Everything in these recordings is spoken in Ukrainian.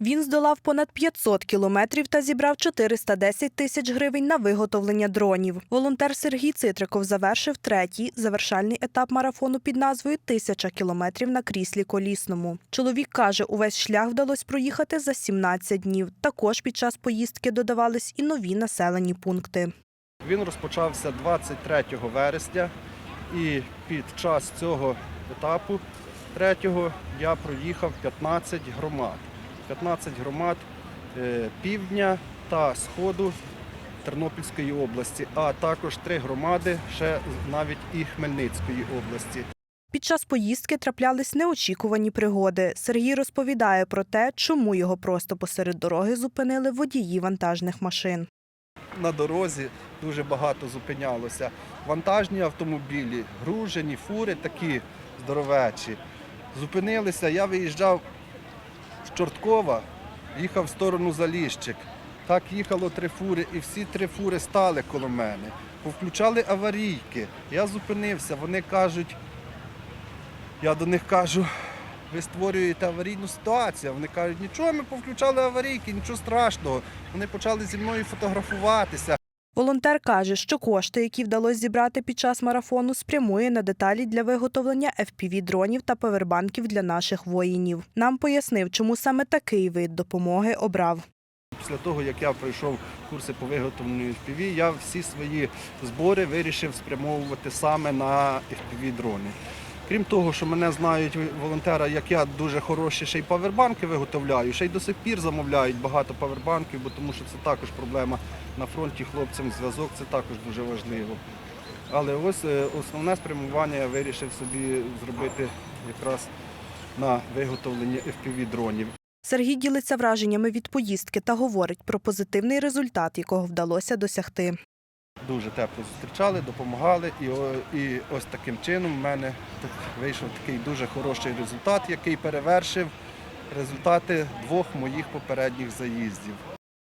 Він здолав понад 500 кілометрів та зібрав 410 тисяч гривень на виготовлення дронів. Волонтер Сергій Цитриков завершив третій завершальний етап марафону під назвою Тисяча кілометрів на кріслі колісному. Чоловік каже, увесь шлях вдалося проїхати за 17 днів. Також під час поїздки додавались і нові населені пункти. Він розпочався 23 вересня і під час цього етапу третього я проїхав 15 громад. 15 громад е, півдня та сходу Тернопільської області, а також три громади ще навіть і Хмельницької області. Під час поїздки траплялись неочікувані пригоди. Сергій розповідає про те, чому його просто посеред дороги зупинили водії вантажних машин. на дорозі дуже багато зупинялося. Вантажні автомобілі, гружені, фури такі здоровечі. Зупинилися, я виїжджав з Чорткова, їхав в сторону Заліщик. Так їхало три фури, і всі три фури стали коло мене. Повключали аварійки. Я зупинився, вони кажуть, я до них кажу, ви створюєте аварійну ситуацію. Вони кажуть, нічого, ми повключали аварійки, нічого страшного. Вони почали зі мною фотографуватися. Волонтер каже, що кошти, які вдалося зібрати під час марафону, спрямує на деталі для виготовлення FPV-дронів та павербанків для наших воїнів. Нам пояснив, чому саме такий вид допомоги обрав. Після того, як я пройшов курси по виготовленню FPV, я всі свої збори вирішив спрямовувати саме на FPV-дрони. Крім того, що мене знають волонтера, як я дуже хороші ще й павербанки виготовляю, ще й до сих пір замовляють багато павербанків, бо тому що це також проблема на фронті хлопцям, зв'язок це також дуже важливо. Але ось е, основне спрямування я вирішив собі зробити якраз на виготовлення FPV-дронів. Сергій ділиться враженнями від поїздки та говорить про позитивний результат, якого вдалося досягти. Дуже тепло зустрічали, допомагали. І, і ось таким чином в мене вийшов такий дуже хороший результат, який перевершив результати двох моїх попередніх заїздів.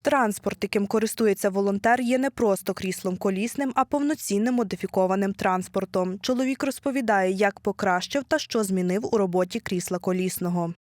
Транспорт, яким користується волонтер, є не просто кріслом колісним, а повноцінним модифікованим транспортом. Чоловік розповідає, як покращив та що змінив у роботі крісла колісного.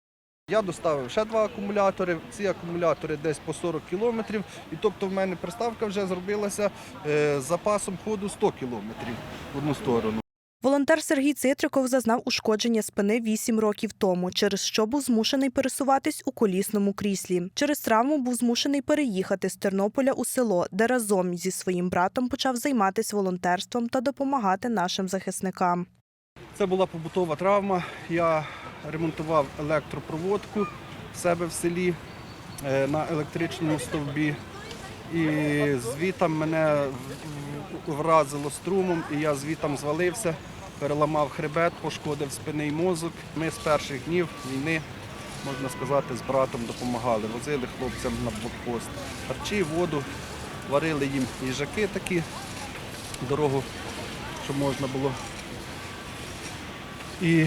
Я доставив ще два акумулятори. Ці акумулятори десь по 40 кілометрів. І тобто в мене приставка вже зробилася е, з запасом ходу 100 кілометрів в одну сторону. Волонтер Сергій Цитриков зазнав ушкодження спини 8 років тому, через що був змушений пересуватись у колісному кріслі. Через травму був змушений переїхати з Тернополя у село, де разом зі своїм братом почав займатися волонтерством та допомагати нашим захисникам. Це була побутова травма. Я ремонтував електропроводку в себе в селі е, на електричному стовбі. І звітом мене вразило струмом, і я звітом звалився, переламав хребет, пошкодив спинний мозок. Ми з перших днів війни, можна сказати, з братом допомагали. Возили хлопцям на блокпост. Харчі, воду, варили їм їжаки такі, дорогу, щоб можна було і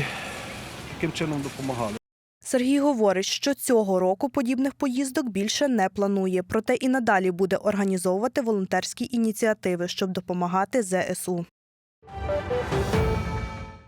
таким чином допомагали. Сергій говорить, що цього року подібних поїздок більше не планує, проте і надалі буде організовувати волонтерські ініціативи, щоб допомагати ЗСУ.